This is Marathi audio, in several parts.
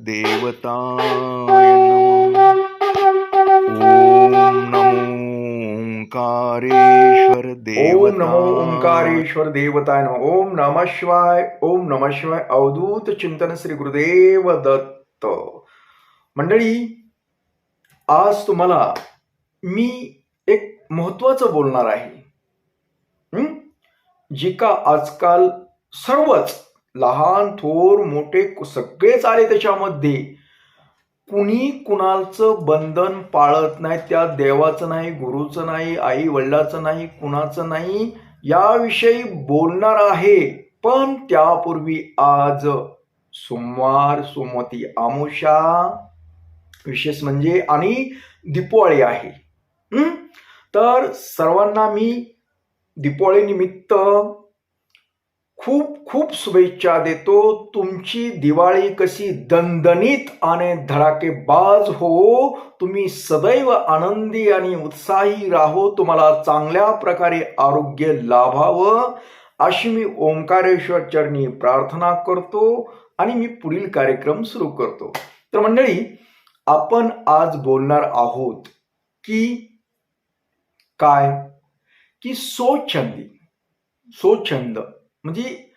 देवताय नमः। ओम नमो ओंकारेश्वर देवता नमो ओंकारेश्वर देवताय नमः। ओम नमः शिवाय ओम नमः शिवाय अवधूत चिंतन श्री गुरुदेव दत्त। मंडळी आज तुम्हाला मी एक महत्वाचं बोलणार आहे? जी का आजकाल सर्वच लहान थोर मोठे सगळेच आले त्याच्यामध्ये. कुणी कुणाचं बंधन पाळत नाही त्या देवाचं नाही गुरुचं नाही आई वडिलाचं नाही कुणाचं नाही याविषयी बोलणार आहे. पण त्यापूर्वी आज सोमवार सोमवती आमुषा विशेष म्हणजे आणि दीपावळी आहे. तर सर्वांना मी दीपावली खूप खूप शुभेच्छा देतो. तुमची दिवाळी कशी दणदणीत आणि धडाकेबाज हो. तुम्ही सदैव आनंदी आणि उत्साही राहो. तुम्हाला चांगल्या प्रकारे आरोग्य लाभावं. अशी मी ओंकारेश्वर चरणी प्रार्थना करतो आणि मी पुढील कार्यक्रम सुरू करतो. तर मंडळी आपण आज बोलणार आहोत की काय? की सोछंदी सोछंद म्हणजे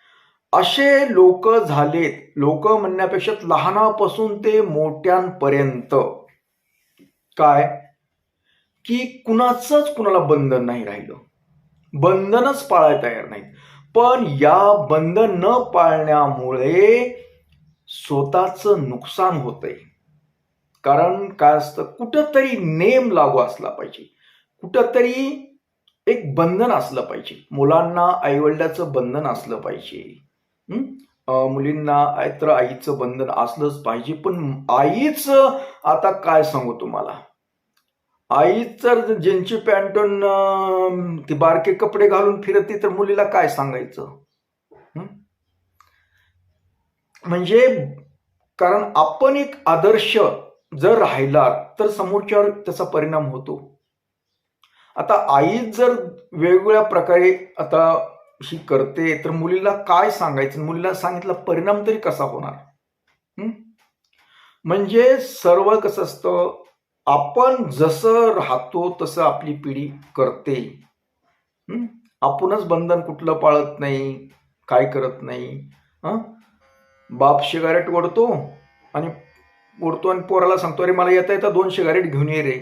असे लोक झालेत लोक म्हणण्यापेक्षा लहानापासून ते मोठ्यांपर्यंत. काय? की कुणाचंच कुणाला बंधन नाही राहिलं. बंधनच पाळायला तयार नाहीत. पण या बंधन न पाळण्यामुळे स्वतःचं नुकसान होतंय. कारण काय असतं? कुठंतरी नेम लागू असला पाहिजे. कुठंतरी एक बंधन असलं पाहिजे. मुलांना आईवडिलाचं बंधन असलं पाहिजे. मुलींना तर आईचं बंधन असलंच पाहिजे. पण आईच आता काय सांगू तुम्हाला? आई तर ज्यांची पॅन्टून ती बारके कपडे घालून फिरते तर मुलीला काय सांगायचं? म्हणजे कारण आपण एक आदर्श जर राहिला तर समोरच्यावर त्याचा परिणाम होतो. आता आई जर वेगवेगळ्या प्रकारे आता ही करते तर मुलीला काय सांगायचं? मुलीला सांगितलं परिणाम तरी कसा होणार? म्हणजे सर्व कसं असतं आपण जसं राहतो तसं आपली पिढी करते. आपणच बंधन कुठलं पाळत नाही काय करत नाही. बाप शिगारेट ओढतो आणि ओढतो आणि पोराला सांगतो अरे मला येता येता दोन शिगारेट घेऊन ये रे.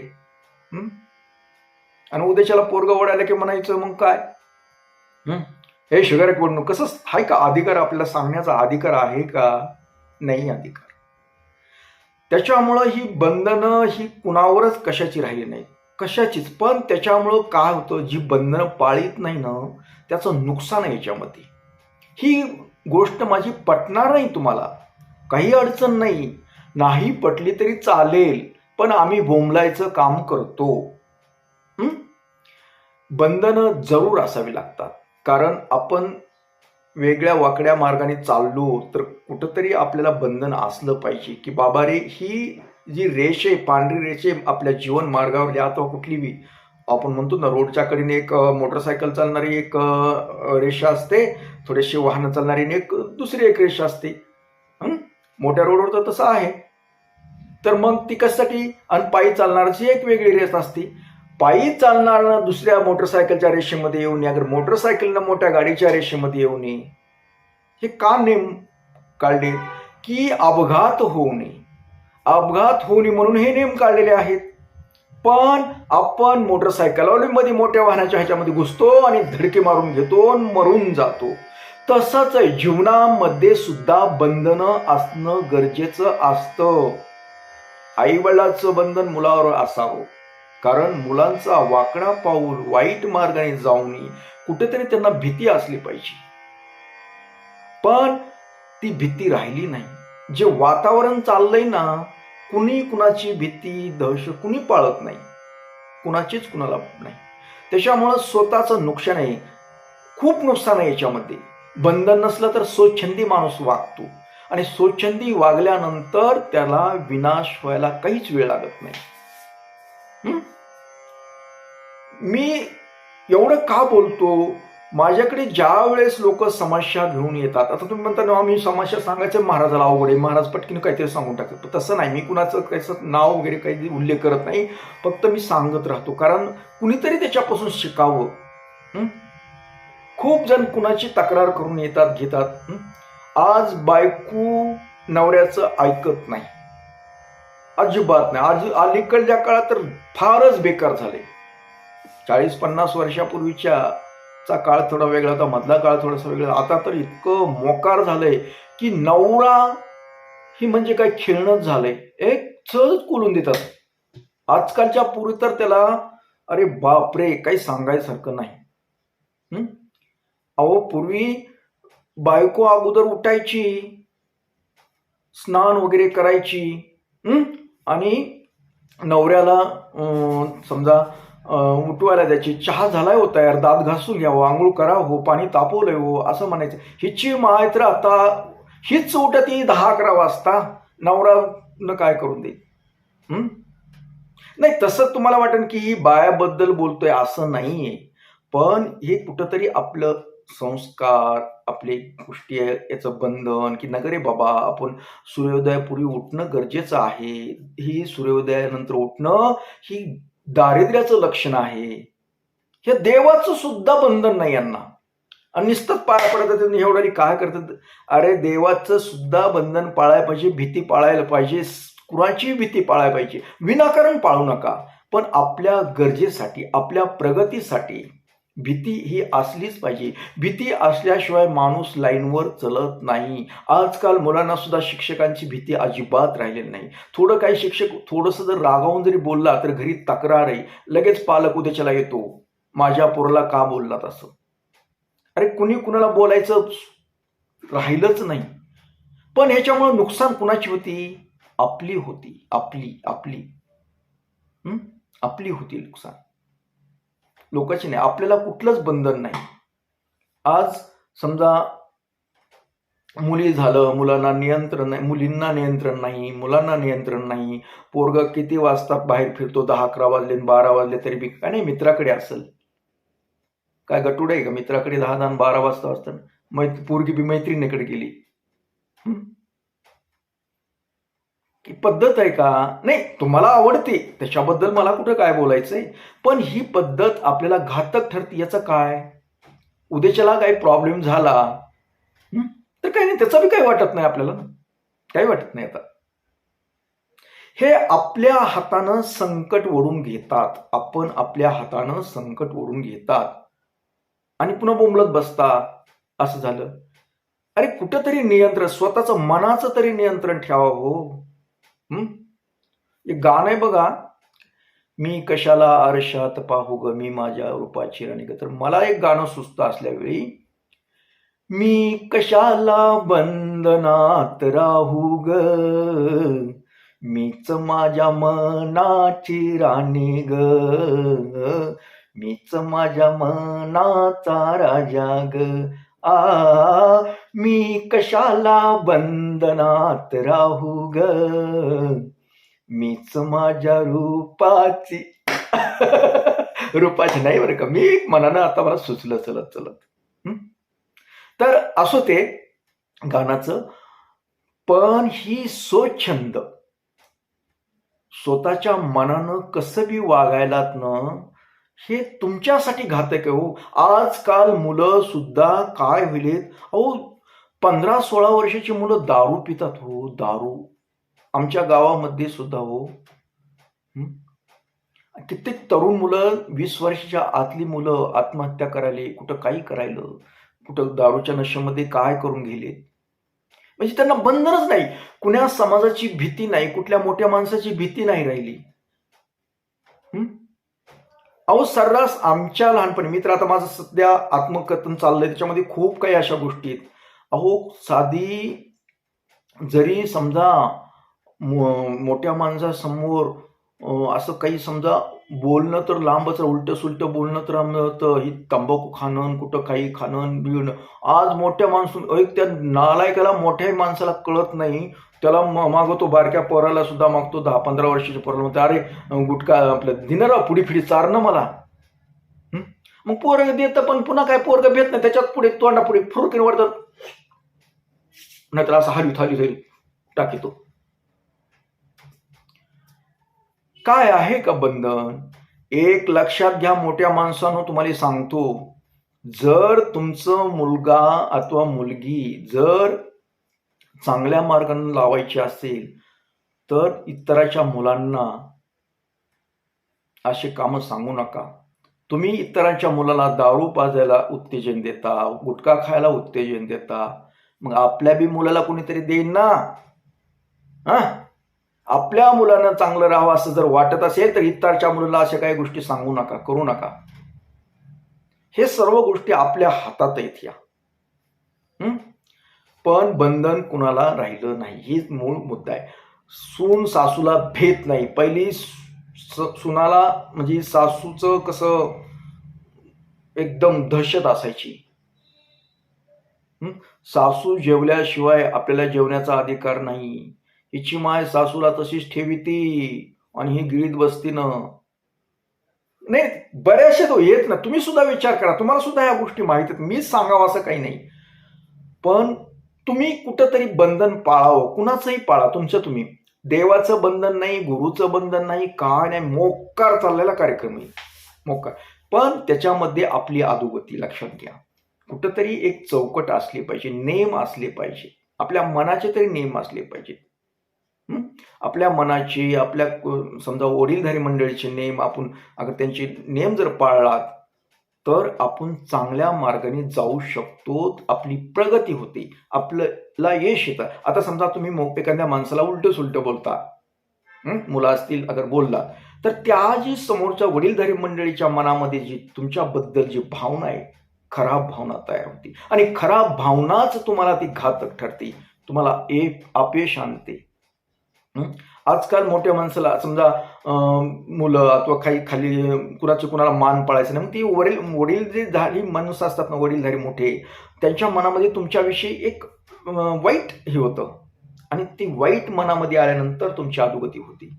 आणि उद्याच्याला पोरग ओढायला की म्हणायचं मग काय? हं? हे सिगारेट ओढणं कसं आहे का? अधिकार आपल्याला सांगण्याचा अधिकार आहे का? नाही अधिकार. त्याच्यामुळं ही बंधनं ही कुणावरच कशाची राहिली नाही कशाचीच. पण त्याच्यामुळं काय होतं? जी बंधनं पाळीत नाही ना त्याचं नुकसान आहे याच्यामध्ये. ही गोष्ट माझी पटणार नाही तुम्हाला. काही अडचण नाही. नाही पटली तरी चालेल. पण आम्ही बोंबलायचं काम करतो? बंधनं जरूर असावी लागतात. कारण आपण वेगळ्या वाकड्या मार्गाने चाललो तर कुठंतरी आपल्याला बंधन असलं पाहिजे की बाबा रे ही जी रेष आहे पांढरी रेष आहे आपल्या जीवन मार्गावर या अथवा कुठली बी आपण म्हणतो ना रोडच्या कडेने एक मोटरसायकल चालणारी एक रेषा असते थोडेसे वाहनं चालणारी आणि एक दुसरी एक रेषा असते. मोठ्या रोडवर तर तसं आहे. तर मग ती कशासाठी? आणि पायी चालणारची एक वेगळी रेस असते. पायी चालणारं दुसऱ्या मोटरसायकलच्या रेषेमध्ये येऊ नये. अगर मोटरसायकलनं मोठ्या गाडीच्या रेषेमध्ये येऊ नये. हे का नेम काढले? की अपघात होऊ नये. अपघात होऊ नये म्हणून हे नेम काढलेले आहेत. पण आपण मोटरसायकलमध्ये मोठ्या वाहनाच्या ह्याच्यामध्ये घुसतो आणि धडके मारून घेतो आणि मरून जातो. तसंच जीवनामध्ये सुद्धा बंधनं असणं गरजेचं असतं. आई वडिलाचं बंधन मुलावर असावं. कारण मुलांचा वाकडा पाऊल वाईट मार्गाने जाऊ नये कुठेतरी त्यांना भीती असली पाहिजे. पण ती भीती राहिली नाही. जे वातावरण चाललंय ना कुणी कुणाची भीती दहशत कुणी पाळत नाही. कुणाचीच कुणाला नाही. त्याच्यामुळं स्वतःचं नुकसान आहे. खूप नुकसान आहे याच्यामध्ये. बंधन नसलं तर स्वच्छंदी माणूस वागतो. आणि स्वच्छंदी वागल्यानंतर त्याला विनाश व्हायला काहीच वेळ लागत नाही. मी एवढं का बोलतो? माझ्याकडे ज्या वेळेस लोक समस्या घेऊन येतात आता तुम्ही म्हणता ना मी समस्या सांगायचं महाराजाला अवघड आहे महाराज पटकीन काहीतरी सांगून टाकतात. पण तसं नाही मी कुणाचं त्याचं नाव वगैरे काही उल्लेख करत नाही फक्त मी सांगत राहतो. कारण कुणीतरी त्याच्यापासून शिकावं. खूप जण कुणाची तक्रार करून येतात घेतात. आज बायको नवऱ्याचं ऐकत नाही. अजिबात नाही. आज अलीकडच्या काळात तर फारच बेकार झाले. चाळीस पन्नास वर्षापूर्वीच्या चा काळ थोडा वेगळा होता मधला काळ थोडासा वेगळा आता तर इतकं मोकार झालंय की नवरा ही म्हणजे काय खेळणंच झालंय. एक सहज कोलून देतात. आजकालच्या पूर्वी तर त्याला अरे बापरे काही सांगायसारखं नाही. अहो पूर्वी बायको अगोदर उठायची स्नान वगैरे करायची. हम्म आणि नवऱ्याला समजा उठवायला द्यायची. चहा झालाय हो तयार दात घासून घ्यावं आंघोळ करा हो पाणी तापवलंय हो असं म्हणायचं. हिची माय तर आता हीच उठती दहा अकरा वाजता. नवरा न काय करून देईल? नाही तसं तुम्हाला वाटेल की ही बायाबद्दल बोलतोय असं नाहीये. पण हे कुठंतरी आपलं संस्कार आपली गोष्टी आहे याचं बंधन की नगरे बाबा आपण सूर्योदयापूर्वी उठणं गरजेचं आहे. ही सूर्योदयानंतर उठणं ही दारिद्र्याचं लक्षण आहे. हे देवाचं सुद्धा बंधन नाही यांना. आणि नुसतंच पाया पडतात आणि काय करतात? अरे देवाचं सुद्धा बंधन पाळायला पाहिजे भीती पाळायला पाहिजे कुणाचीही भीती पाळायला पाहिजे. विनाकारण पाळू नका. पण आपल्या गरजेसाठी आपल्या प्रगतीसाठी भीती ही असलीच पाहिजे. भीती असल्याशिवाय माणूस लाईनवर चलत नाही. आजकाल मुलांना सुद्धा शिक्षकांची भीती अजिबात राहिलेली नाही. थोडं काही शिक्षक थोडंसं जर रागावून जरी बोलला तर घरी तक्रार आहे. लगेच पालक उद्याच्याला येतो. माझ्या पोराला का बोललात असं? अरे कुणी कुणाला बोलायचं राहिलंच नाही. पण ह्याच्यामुळे नुकसान कुणाची होती? आपली होती. आपली आपली. आपली होती नुकसान. लोकांची नाही. आपल्याला कुठलंच बंधन नाही. आज समजा मुली झालं मुलांना नियंत्रण नाही मुलींना नियंत्रण नाही मुलांना नियंत्रण नाही. पोरग किती वाजता बाहेर फिरतो? दहा अकरा वाजले आणि बारा वाजले तरी बी काय नाही मित्राकडे असेल. काय गटूड आहे का? मित्राकडे दहा दहा बारा वाजता असतं मै पोरगी बी मैत्रिणीकडे गेली. की पद्धत आहे का? नाही तुम्हाला आवडते. त्याच्याबद्दल मला कुठं काय बोलायचंय? पण ही पद्धत आपल्याला घातक ठरते. याचं काय? उद्याच्याला काही प्रॉब्लेम झाला तर काही नाही त्याचा बी काही वाटत नाही आपल्याला. काही वाटत नाही आता. हे आपल्या हातानं संकट ओढून घेतात. आपण आपल्या हातानं संकट ओढून घेतात. आणि पुन्हा बोंबलत बसता असं झालं. अरे कुठंतरी नियंत्रण स्वतःचं मनाचं तरी नियंत्रण ठेवा हो. हे एक गाणं आहे बघा. मी कशाला आरशात पाहू ग? मी माझ्या रूपाची राणी ग. तर मला एक गाणं सुस्त असल्यावेळी मी कशाला बंधनात राहू ग? मीच माझ्या मनाची राणी ग. मीच माझ्या मनाचा राजा ग. आ मी कशाला बंधनात राहू ग? मीच माझ्या रूपाची रूपाची नाही बरं का. मी मनानं आता मला सुचलं चलत चलत. तर असो ते गाण्याचं. पण ही स्वच्छंद स्वतःच्या मनानं कसं बी वागायलात ना हे तुमच्यासाठी घातक आहे हो. आजकाल मुलं सुद्धा काय होईलेत? अहो पंधरा सोळा वर्षाची मुलं दारू पितात हो दारू. आमच्या गावामध्ये सुद्धा हो. कित्येक तरुण मुलं वीस वर्षाच्या आतली मुलं आत्महत्या करायले कुठं काही करायलं कुठं दारूच्या नशेमध्ये काय करून गेले म्हणजे त्यांना बंधनच नाही. कुण्या समाजाची भीती नाही कुठल्या मोठ्या माणसाची भीती नाही राहिली. अहो सर्रास आमच्या लहानपणी मी तर आता माझं सध्या आत्मकथन चाललंय त्याच्यामध्ये खूप काही अशा गोष्टी आहेत. अहो साधी जरी समजा मोठ्या माणसासमोर असं काही समजा बोलणं तर लांबच उलट सुलट बोलणं तर आम्हाला तर ही तंबाखू खाणं कुठं काही खाणं बिळणं. आज मोठ्या माणसून एक त्या नालायकाला मोठ्याही माणसाला कळत नाही. त्याला म- मागवतो बारक्या पोराला सुद्धा मागतो दहा पंधरा वर्षाच्या पोराला म्हणतो अरे गुटका गुटखा आपलं दिनराव पुढी फिडी चार ना मला मग पोरग देतं पण पुन्हा काय पोरग भेट नाही? त्याच्यात पुढे तोंडा पुढे फुरकीन वाढतात नाहीतर असं हलवीत हलवीत टाकी तो काय आहे का बंधन? एक लक्षात घ्या मोठ्या माणसानं तुम्हाला सांगतो. जर तुमचं मुलगा अथवा मुलगी जर चांगल्या मार्गाने लावायची असेल तर इतराच्या मुलांना असे कामं सांगू नका. तुम्ही इतरांच्या मुलाला दारू पाजायला उत्तेजन देता गुटखा खायला उत्तेजन देता. मग आपल्या बी मुलाला कोणीतरी देईन ना? हा? आपल्या मुलांना चांगलं राहावं असं जर वाटत असेल तर इतरच्या मुलाला अशा काही गोष्टी सांगू नका करू नका. हे सर्व गोष्टी आपल्या हातात आहेत या. पण बंधन कुणाला राहिलं नाही हीच मूळ मुद्दा आहे. सून सासूला भेट नाही. पहिली स- सुनाला म्हणजे सासूचं कसं एकदम दहशत असायची. सासू जेवल्याशिवाय आपल्याला जेवण्याचा अधिकार नाही. हिची माय सासूला तशीच ठेवी ती आणि ही गिळीत बसती ना नाही बऱ्याचशा तो येत ना. तुम्ही सुद्धा विचार करा. तुम्हाला सुद्धा या गोष्टी माहीत आहेत. मीच सांगावं असं काही नाही. पण तुम्ही कुठंतरी बंधन पाळावं. कुणाचंही पाळा. तुमचं तुम्ही. देवाचं बंधन नाही गुरुचं बंधन नाही काय नाही मोक्कार चाललेला कार्यक्रम आहे. मोक्कार पण त्याच्यामध्ये आपली अधोगती लक्षात घ्या. कुठंतरी एक चौकट असली पाहिजे. नेम असले पाहिजे. आपल्या मनाचे तरी नेम असले पाहिजे आपल्या मनाची आपल्या समजा वडीलधारी मंडळीचे नेम आपण अगर त्यांचे नेम जर पाळलात तर आपण चांगल्या मार्गाने जाऊ शकतो आपली प्रगती होते आपल्याला यश येतं. आता समजा तुम्ही मो- एखाद्या माणसाला उलट सुलट बोलता मुलं असतील अगर बोलला तर त्या जी समोरच्या वडीलधारी मंडळीच्या मनामध्ये जी तुमच्याबद्दल जी भावना आहे खराब भावना तयार होती. आणि खराब भावनाच तुम्हाला ती घातक ठरते. तुम्हाला एक अपयश आणते. आजकाल मोठ्या माणसाला समजा मुलं अथवा काही खाली कुणाचे कुणाला मान पाळायचं नाही मग ती वडील वडील जे झाली माणूस असतात ना वडीलधारी मोठे त्यांच्या मनामध्ये तुमच्याविषयी एक वाईट हे होतं. आणि ती वाईट मनामध्ये आल्यानंतर तुमची अधोगती होती.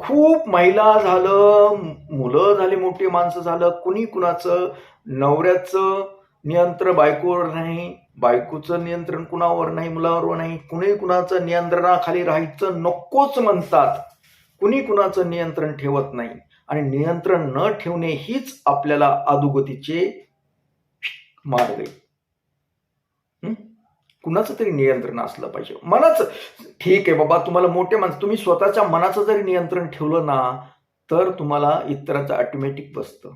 खूप महिला झालं मुलं झाली मोठी माणसं झालं कुणी कुणाचं नवऱ्याचं नियंत्रण बायकोवर नाही बायकोचं नियंत्रण कुणावर नाही मुलावर नाही कुणी कुणाचं नियंत्रणाखाली राहायचं नकोच म्हणतात. कुणी कुणाचं नियंत्रण ठेवत नाही आणि नियंत्रण न ठेवणे हीच आपल्याला अधोगतीचे मार्ग आहे. कुणाचं तरी नियंत्रण असलं पाहिजे. मनाचं ठीक आहे बाबा तुम्हाला मोठे माणसं तुम्ही स्वतःच्या मनाचं जरी नियंत्रण ठेवलं ना तर तुम्हाला इतरांचं ऑटोमॅटिक बसतं.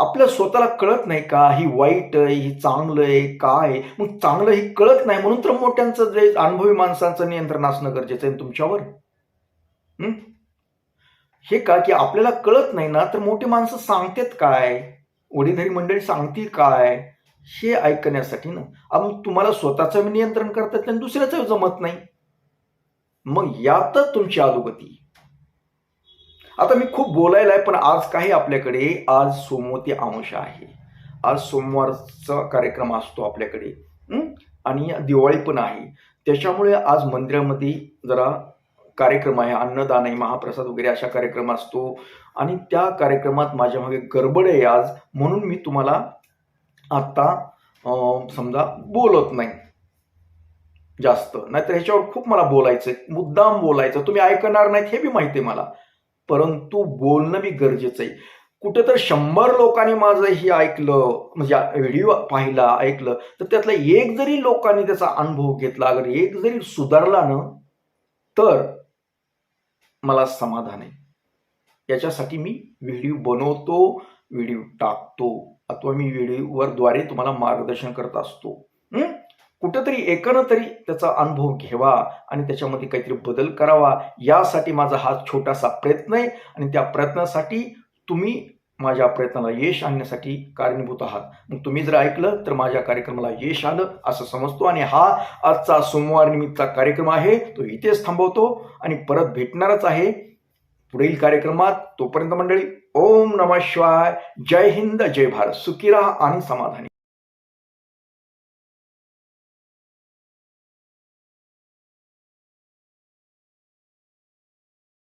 आपल्या स्वतःला कळत नाही का ही वाईट आहे ही चांगलं आहे काय आहे? मग चांगलं ही कळत नाही म्हणून तर मोठ्यांचं जे अनुभवी माणसांचं नियंत्रण असणं गरजेचं आहे तुमच्यावर? हे? का की आपल्याला कळत नाही ना तर मोठी माणसं सांगतात काय? वडीलधारी मंडळी सांगतील काय? हे ऐकण्यासाठी ना. अब तुम्हाला स्वतःचं नियंत्रण करतात आणि दुसऱ्याचं जमत नाही. मग यातच तुमची अधोगती. आता मी खूप बोलायला आहे पण आज काही आपल्याकडे आज सोमवती अंश आहे. आज सोमवारचा कार्यक्रम असतो आपल्याकडे आणि दिवाळी पण आहे. त्याच्यामुळे आज मंदिरामध्ये जरा कार्यक्रम आहे अन्नदान आहे महाप्रसाद वगैरे अशा कार्यक्रम असतो. आणि त्या कार्यक्रमात माझ्या मागे गडबड आहे आज म्हणून मी तुम्हाला आत्ता समजा बोलत नाही. जास्त. नाहीतर ह्याच्यावर खूप मला बोलायचं आहे मुद्दाम बोलायचं तुम्ही ऐकणार नाहीत हे बी माहिती आहे मला. परंतु बोलणं बी गरजेचं आहे. कुठं तर शंभर लोकांनी माझं हे ऐकलं म्हणजे व्हिडिओ पाहिला ऐकलं तर त्यातला एक जरी लोकांनी त्याचा अनुभव घेतला अगर एक जरी सुधारला ना तर मला समाधान आहे. याच्यासाठी मी व्हिडिओ बनवतो व्हिडिओ टाकतो अथवा मी व्हिडिओवरद्वारे तुम्हाला मार्गदर्शन करत असतो. कुठंतरी एकानं तरी त्याचा अनुभव घ्यावा आणि त्याच्यामध्ये काहीतरी बदल करावा यासाठी माझा हा छोटासा प्रयत्न आहे. आणि त्या प्रयत्नासाठी तुम्ही माझ्या प्रयत्नाला यश आणण्यासाठी कारणीभूत आहात. मग तुम्ही जर ऐकलं तर माझ्या कार्यक्रमाला यश आलं असं समजतो. आणि हा आजचा सोमवार निमित्तचा कार्यक्रम आहे तो इथेच थांबवतो. आणि परत भेटणारच आहे पुढील कार्यक्रमात. तोपर्यंत मंडळी ओम नमः शिवाय. जय हिंद जय भारत. सुखी राहा आणि समाधानी.